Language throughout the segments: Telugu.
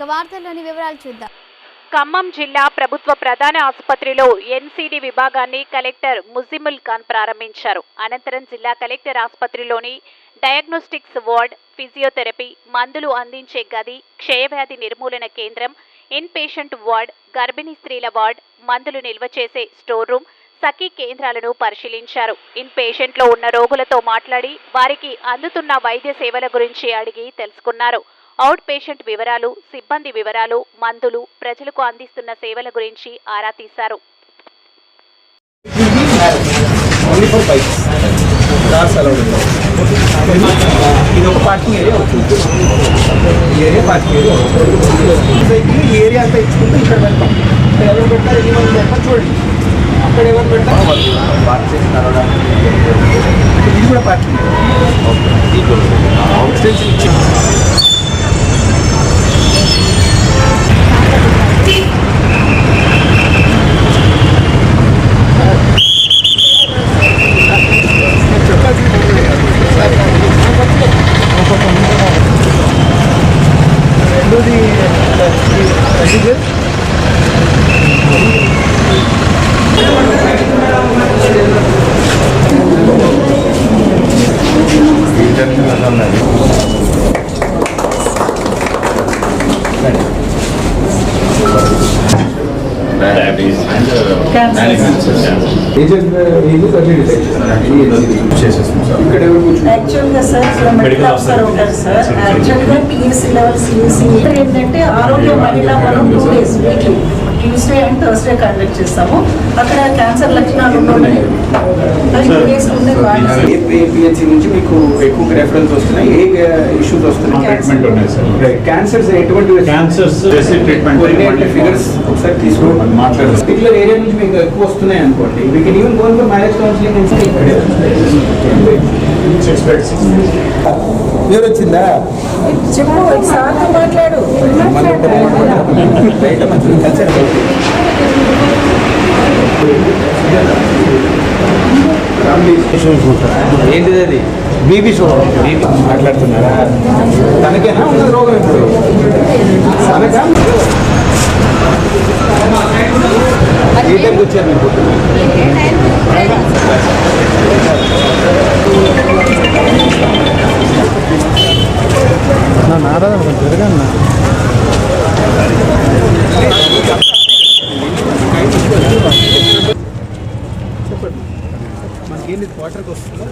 ఇక వార్తల్లోని వివరాలు చూద్దాం. ఖమ్మం జిల్లా ప్రభుత్వ ప్రధాన ఆసుపత్రిలో ఎన్సీడీ విభాగాన్ని కలెక్టర్ ముజిముల్ ఖాన్ ప్రారంభించారు. అనంతరం జిల్లా కలెక్టర్ ఆసుపత్రిలోని డయాగ్నోస్టిక్స్ వార్డ్ ఫిజియోథెరపీ మందులు అందించే గది క్షయవ్యాధి నిర్మూలన కేంద్రం ఇన్ పేషెంట్ వార్డ్ గర్భిణీ స్త్రీల వార్డ్ మందులు నిల్వ చేసే స్టోర్ రూమ్ సఖీ కేంద్రాలను పరిశీలించారు. ఇన్ పేషెంట్లో ఉన్న రోగులతో మాట్లాడి వారికి అందుతున్న వైద్య సేవల గురించి అడిగి తెలుసుకున్నారు. అవుట్ పేషెంట్ వివరాలు సిబ్బంది వివరాలు మందులు ప్రజలకు అందిస్తున్న సేవల గురించి ఆరా తీశారు. ఇది ఒక పార్కింగ్ ఏరియా అవుతుంది ఏరియా పార్కింగ్ ఏరియా ఈ ఏరియా అంతా ఇక్కడ వెళ్తాం ఇక్కడ ఎవరు పెట్టారు ఎన్ని మంది పెట్టారు చూడండి అక్కడ ఎవరు పెట్టారు ఇది కూడా పార్కింగ్ ఎక్స్టెన్షన్ యాక్చువల్గా సార్ మెడికల్ ఆఫీసర్ ఉంటారు సార్ యాక్చువల్గా పిఎస్సీ లెవెల్ సిఎస్సి ఏంటంటే ఆరోగ్య మహిళ మనం two days weekly Tuesday and Thursday conduct చేస్తాము. అక్కడ క్యాన్సర్ లక్షణాలు ఉన్నాయి అది టూ డేస్ ఉండే బాగా ఏ పిహెచ్సి నుంచి మీకు ఎక్కువ రెఫరెన్స్ వస్తున్నాయి. ఏ ఇష్యూస్ వస్తున్నాయి? ట్రీట్మెంట్ ఉన్నాయి సార్ క్యాన్సర్స్ ఎటువంటి క్యాన్సర్స్ ట్రీట్మెంట్ ఫిగర్స్ ఒకసారి తీసుకోండి. మాట్లాడదాం. పర్టికులర్ ఏరియా నుంచి మీకు ఎక్కువ వస్తున్నాయి అనుకోండి. We can even gone for marriage counselling పేరు వచ్చిందా? చెప్పు మాట్లాడు. ఏంటిది అది? బీబీ షో మాట్లాడుతున్నారా? తనకేనా ఉన్న రోగం ఇప్పుడు. తనకా? ఏ టైంకి వచ్చారు మీరు? పొద్దున్న? మనకేంది క్వార్టర్కి వస్తుందా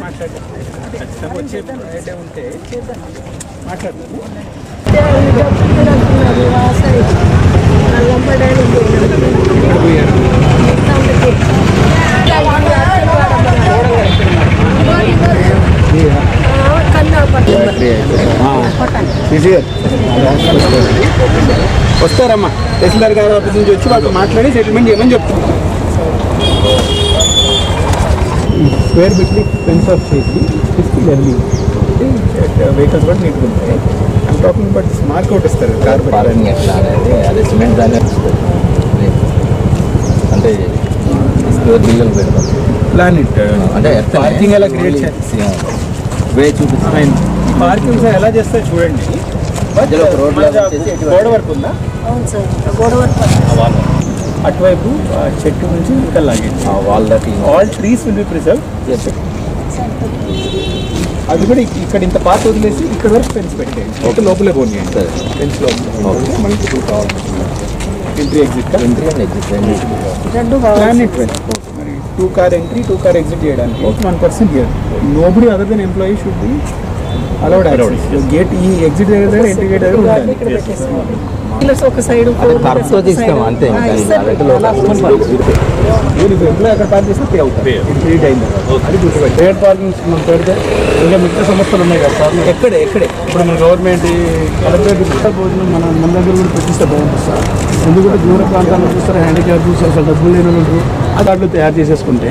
మాట్లాడండి ఉంటే మాట్లాడతాము వస్తారమ్మా. తహసీల్దార్ గారి ఆఫీస్ నుంచి వచ్చి వాళ్ళతో మాట్లాడి సెటిల్మెంట్ చేయమని చెప్తాం. స్క్వేర్ బిట్లీ ఫెన్స్ ఆఫ్ చేసి తీసుకుని వెళ్ళి వెహికల్స్ కూడా నీట్గా ఉంటాయి. And talking but mark out ఇస్తారు కార్ పార్కింగ్ ఎట్లా అనేది అదే సిమెంట్ దాన్ని అంటే ఇసుక బిల్లులు పెడతాం ప్లాన్ ఇట్ అంటే పార్కింగ్ ఎలా క్రియేట్ చేయాలి? వే చూపిస్తాం. పార్కింగ్ సార్ ఎలా చేస్తారు చూడండి. మధ్యలో ఒక రోడ్ లాగా వచ్చేసి ఎటువంటి- గోడ వరకు ఉందా? అవును సార్ గోడ వరకు అటువైపు చెట్టు నుంచి ఇంకా లాగేది ఆ వాల్ దాటి all trees will be preserve అది కూడా ఇక్- ఇక్కడ ఇంత పాత వదిలేసి ఇక్కడ వరకు ఫెన్స్ పెట్టేయండి. ఒక లోపలే పోనీయండి సరే. ఫెన్స్ లోపల మనకి టూ కావాలి entry exit entry and exit రెండు మరి two car entry two car exit చేయడానికి one percent here nobody other than employee should be allowed gate ఈ ఎగ్జిట్ దగ్గర ఎంట్రీ గేట్ దగ్గర ఒక సైడ్ కర్వ్తో తీస్తాం అంతే ఎంప్లాయీ అక్కడ పార్క్ చేస్తే పే టైం అది గుర్తుపెట్టి రేట్ పార్కింగ్ మనం పెడితే ఇంకా మిగతా సంస్థలు ఉన్నాయి కదా సార్? ఎక్కడే ఎక్కడే? ఇప్పుడు మన గవర్నమెంట్ కలెక్టరేట్ భోజనం మన మన దగ్గర కూడా పెట్టిస్తే బాగుంటుంది సార్. ఎందుకంటే దూర ప్రాంతాల్లో చూస్తారు హ్యాండిక్యాప్ చూస్తారు అసలు డబ్బులు లేని వాళ్ళు కార్డులు తయారు చేసేసుకుంటే